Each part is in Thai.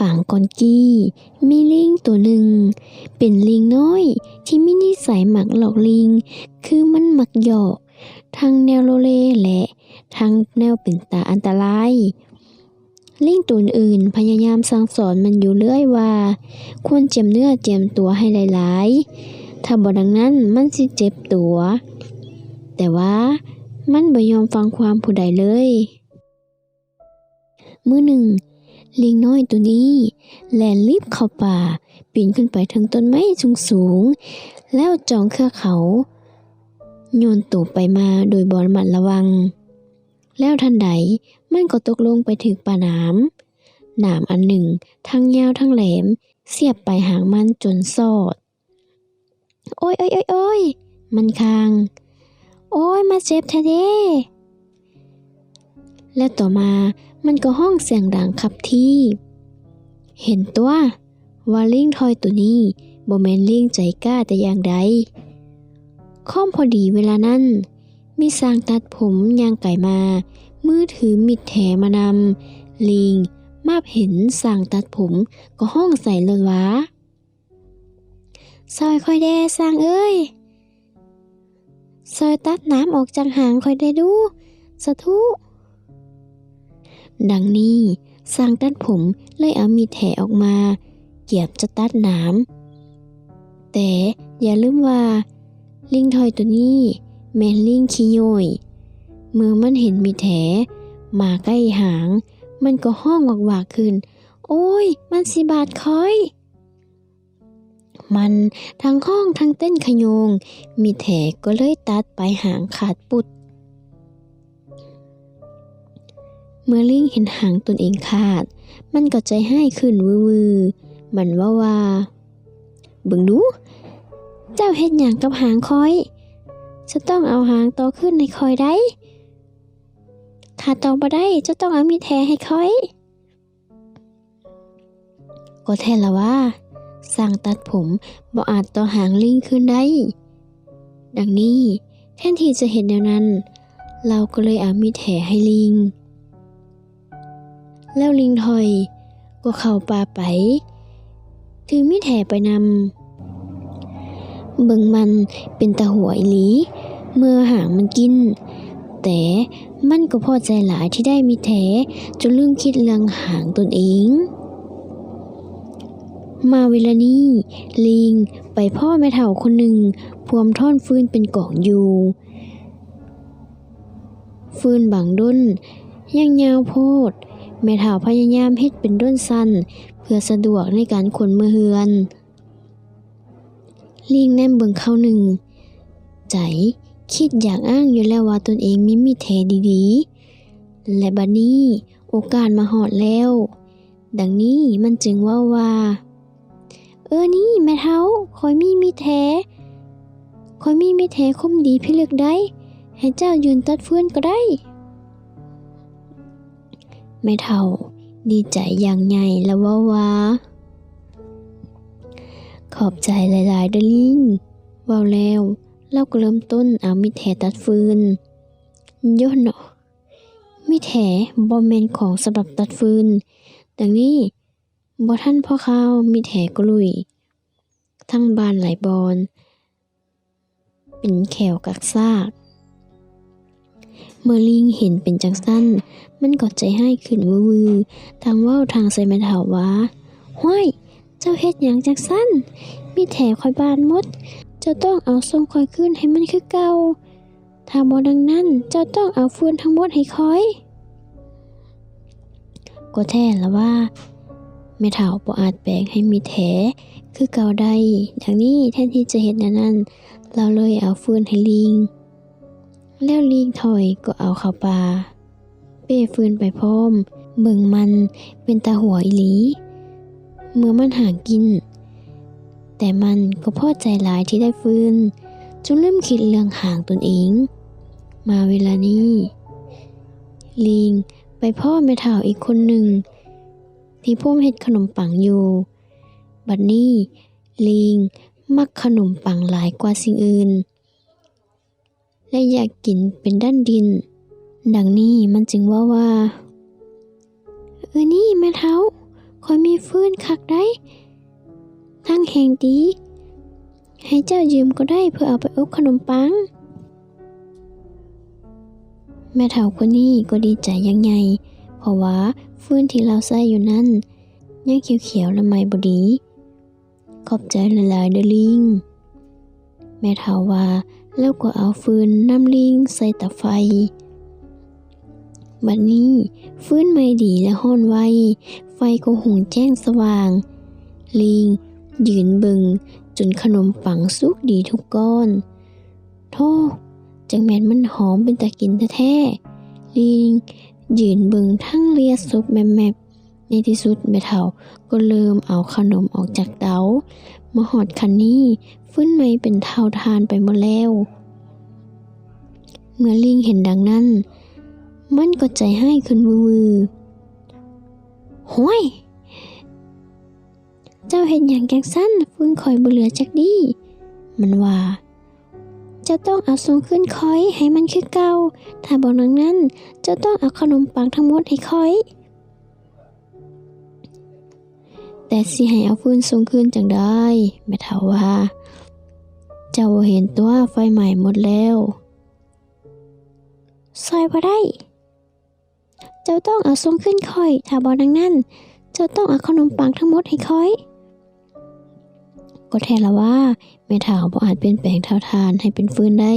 ปางกอนกี้ มีลิงตัวหนึ่ง เป็นลิงน้อย ที่ไมีนิสัยหมักหลอกลิง คือมันหมักหยอกทั้งแนวโลเลและทั้งแนวเป็นตาอันตราย ลิงตัวอื่นพยายามสั่งสอนมันอยู่เรื่อยว่า ควรเจียมเนื้อเจียมตัวให้หลาย ๆ ถ้าบ่ดังนั้นมันสิเจ็บตัว แต่ว่ามันบ่ยอมฟังความผู้ใดเลย มือหนึ่ง ลิงน้อยตัวนี้ แลนรีบเข้าป่า ปีนขึ้นไปถึงต้นไม้สูงแล้วจองเครือเขา โยนตูบไปมาโดยบอระมัดระวัง แล้วทันใดมันก็ตกลงไปถึงป่าหนามหนามอันหนึ่ง ทั้งยาวทั้งแหลม เสียบไปหางมันจนสอด โอ้ยโอ้ยโอ้ยโอ้ยมันคาง โอ้ยมาเจ็บแท้เด้และต่อมา มันก็ห้องเสียงดังขับที่ เห็นตัวว่าลิงทอยตัวนี้บ่แมนลิงใจกล้าแต่อย่างใดข้อมพอดีเวลานั้น มีสร้างตัดผมยางไก่มา มือถือมิดแถมานำลิงมาบเห็นสร้างตัดผมก็ห้องใส่เลยว่าซอยค่อยแด่สร้างเอ้ยซอยตัดน้ำออกจากหางค่อยได้ดู สะทุ ดังนี้สร้างตัดผมเลยเอามีดแถออกมา เกียบจะตัดหน้ำแต่อย่าลืมว่า ลิงทอยตัวนี้ แม่นลิงขี้โยยเมื่อมันเห็นมีแถมาใกล้หาง มันก็ห้องหวากๆขึ้น โอ้ย มันสิบาดคอยมันทั้งห้องทั้งเต้นขยง มีแถก็เลยตัดไปหางขาดปุด เมื่อลิงเห็นหางตนเองขาด มันก็ใจให้ขึ้นวือๆมันว่าว่าเบิ่งดู เจ้าเฮ็ดหยังกับหางคอย จะต้องเอาหางโตขึ้นในคอยได้ถ้าโตบ่ได้จะต้องเอามีแทให้คอย ก็แท้ละว่าสร้างตัดผมบ่อาจต่อหางลิงขึ้นได้ ดังนี้แทนที่จะเห็นแนวนั้น เราก็เลยเอามีดแถให้ลิง แล้วลิงถอย ก็เข้าป่าไป ถือมีดแถไปนำเบิ่งมันเป็นตาหัวอีหลี เมื่อหางมันกิน แต่มันก็พอใจหลายที่ได้มีดแถจนลืมคิดเรื่องหางตนเอง มาเวลานี้ลิงไปพ่อแม่เฒ่าคนหนึ่งพวมท่อนฟืนเป็นกองอยู่ฟืนบางด้นยังยาวโพด แม่เฒ่าพยายามเฮ็ดเป็นด้นสั้น เพื่อสะดวกในการขนมือเฮือน ลิงแนมเบิงเข้าหนึ่ง ใจคิดอยากอ้างอยู่แล้วว่าตนเองมีมีแทดีๆ และบัดนี้โอกาสมาหอดแล้ว ดังนี้มันจึงว่าว่า เออนี่แม่เท้าคอยมีมีแท้คอยมีมีแท้คมดีพิลึกได้ ให้เจ้ายืนตัดเฟื่อนก็ได้ แม่เท่า ดีใจอย่างใหญ่แล้วว่าว่าขอบใจหลายๆเด้อลิงว้าแล้วเราก็เริ่มต้นเอามีแถตัดฟืนโยนเนาะมีแถบอมแมนของสำหรับตัดฟืนดังนี้บ่ท่านพ่อข้าวมีแถกลุย ทั้งบานหลายบอน เป็นแขวกักซาก เมื่อลิงเห็นเป็นจังสั้น มันก็ใจให้ขึ้นวือๆทางว่าวทางใส่แมถาว่าห้วยเจ้าเฮ็ดหยังจังสั้น มีแถคอยบานมด เจ้าต้องเอาทรงคอยขึ้นให้มันคือเก่าถ้าบ่ดังนั้น เจ้าต้องเอาฟืนทั้งหมดให้คอยก็แท้ละว่าแม่เฒ่าบ่อาจแปลงให้มีแถคือเก่าได้ดังนี้แทนที่จะเฮ็นนั้น เราเลยเอาฟืนให้ลิง แล้วลิงถอยก็เอาเข้าป่า เป้ฟืนไปพร้อม เบิ่งมันเป็นตาหัวอีหลี เมื่อมันหากิน แต่มันก็พอใจหลายที่ได้ฟืนจนเริ่มคิดเรื่องหางตนเอง มาเวลานี้ ลิงไปพ่อแม่เฒ่าอีกคนหนึ่ง ที่พ่มเฮ็ดขนมปังอยู่ บัดนี้ลิงมักขนมปังหลายกว่าสิ่งอื่น และอยากกินเป็นด้านดิน ดังนี้มันจึงว่าว่า เออนี่แม่เท้าคอยมีฟื้นคักได้ ทั้งแห่งดี ให้เจ้ายืมก็ได้เพื่อเอาไปอบขนมปัง แม่เฒ่าคนนี้ก็ดีใจยังไง เพราะว่าฟื้นที่เราใส่อยู่นั้นยังเขียวๆและไม่บดี ขอบใจหลายๆเดลิง แม่เฒ่าว่า แล้วก็เอาฟืนน้ำลิงใส่ตะไฟ บัดนี้ฟื้นไม่ดีและห้อนไว ไฟก็หุงแจ้งสว่าง ลิง ยืนบิงจนขนมปังสุกดีทุกก้อน โทษจังแม่นมันหอมเป็นตะกินแท้ๆลิง ยืนบิงทั้งเลียสุกแมบๆในที่สุดแม่เฒ่าก็เริ่มเอาขนมออกจากเตา มาหอดคันนี้ฟื้นไม่เป็นเท่าทานไปหมดแล้ว เมื่อลิงเห็นดังนั้น มันก็ใจให้ขึ้นวือห้วย เจ้าเห็นอย่างแกงสั้นฟื้นคอยบ่เหลือจักดีมันว่า จะต้องเอาทรงขึ้นคอยให้มันคือเก่าถ้าบอกนังนั้นจะต้องเอาขนมปังทั้งหมดให้คอย แต่สิให้เอาฟื้นทรงขึ้นจังได้แม่เฒ่าว่า เจ้าเห็นตัวไฟใหม่หมดแล้วซอยบ่ได้ เจ้าต้องเอาทรงขึ้นคอย ถ้าบอกดังนั้น เจ้าต้องเอาขนมปังทั้งหมดให้คอย ก็แท้ละว่าแม่เฒ่าบ่อาจเปลี่ยนแปลงเท่าทานให้เป็นฟืนได้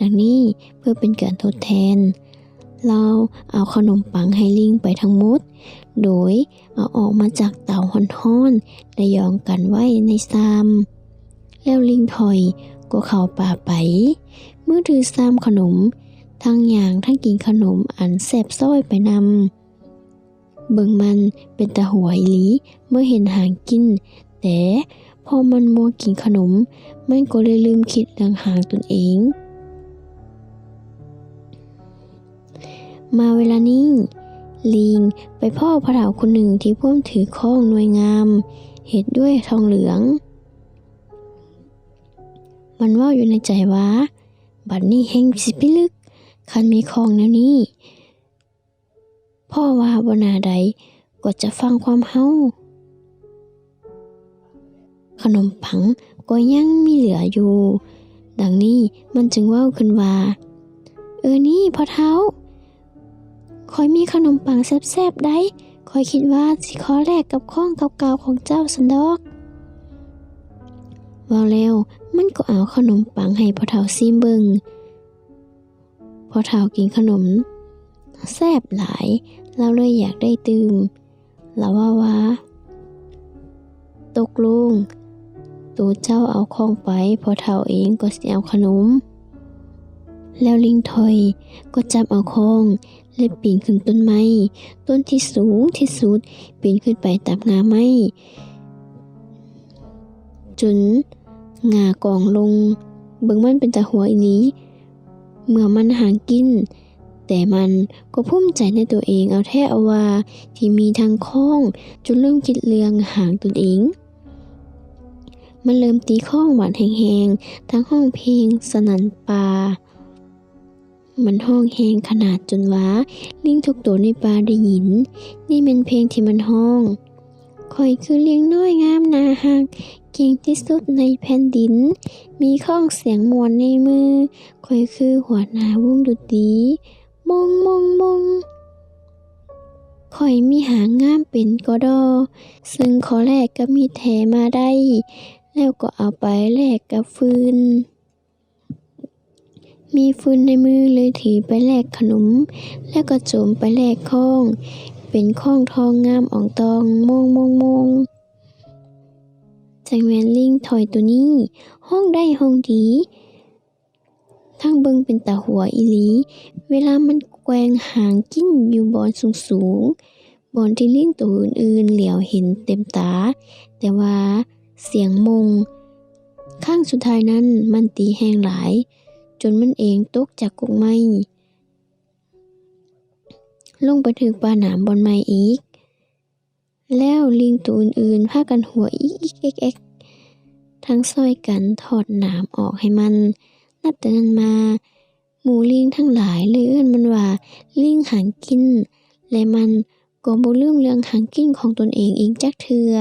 ดังนี้เพื่อเป็นการทดแทน เราเอาขนมปังให้ลิงไปทั้งหมด โดยเอาออกมาจากเต่าห้อนๆและยองกันไว้ในซามแล้วลิงถอยก็เข้าป่าไป เมื่อถือซามขนม ทั้งอย่างทั้งกินขนมอันแสบซ้อยไปนำเบิ่งมันเป็นตาหัวอีหลีเมื่อเห็นหางกิน แต่พอมันมัวกินขนม มันก็เลยลืมคิดเรื่องหางตนเอง มาเวลานี้ ลิง ไปพ่อพระเถาคนหนึ่งที่พ่วมถือข้องนวยงาม เห็ดด้วยทองเหลือง มันว่าอยู่ในใจว่า บัดนี้แห่งสิพิลึก คันมีของแนวนี้ พ่อว่าบนาใดก็จะฟังความเฮาขนมปังก็ยังมีเหลืออยู่ ดังนี้มันจึงว่าขึ้นว่า เออนี่พ่อเท้า คอยมีขนมปังแซ่บๆได้คอยคิดว่าสิขอแลกกับข้องเก่าๆของเจ้าสันดอกว่าแล้วมันก็เอาขนมปังให้พ่อเฒ่าซิมเบิงพ่อเฒ่ากินขนม แซ่บหลาย เราเลยอยากได้ตื่มเราว่าว่า ตกลงตัวเจ้าเอาของไปพ่อเฒ่าเองก็สิเอาขนม แล้วลิงถอยก็จับเอาคอง และปีนขึ้นต้นไม้ ต้นที่สูงที่สุด ปีนขึ้นไปตามงาไม้จนงากองลง เบิ่งมันเป็นตาหัวอีนี้ เมื่อมันหางกิน แต่มันก็ภูมิใจในตัวเองเอาแท้เอาว่า ที่มีทางข้อง จนเริ่มคิดเรื่องหางตนเองมันเริ่มตีข้องหวานแหงๆ ทั้งห้องเพลงสนันป่า มันห้องแหงขนาดจนว่า ลิงทุกตัวในป่าได้ยิน นี่เป็นเพลงที่มันห้องคอยคือเลี้ยงน้อยงามนาหัก เก่งที่สุดในแผ่นดิน มีข้องเสียงมวนในมือคอยคือหัวหน้าวงดนตรีมงมงมงคอยมีหางงามเป็นกอดอ ซึ่งขอแลกก็มีแถมาได้ แล้วก็เอาไปแลกกับฟืน มีฟืนในมือเลยถือไปแลกขนม แล้วก็โจมไปแลกข้อง เป็นข้องทองงามอ่องตองมงมงมงจังแมนลิงถอยตัวนี้ ห้องได้ห้องดีทั้งเบิงเป็นตาหัวอีหลี เวลามันแกว่งหางกิ้นอยู่บอนสูงสูงบอนที่ลิงตัวอื่นๆ เหลียวเห็นเต็มตา แต่ว่าเสียงมง ข้างสุดท้ายนั้นมันตีแห้งหลาย จนมันเองตกจากกุกไม้ลงไปถึงป่าหนามบนไม้อีก แล้วลิงตัวอื่นๆพากันหัวอีกอีกเอ็กเอ็กทั้งซอยกันถอดหนามออกให้มันนับแต่นั้นมา หมูลิงทั้งหลายเลยเอื้อนมันว่าลิงหางกิน และมันก็บ่ลืมเรื่องหางกินของตนเองอีกจักเทือ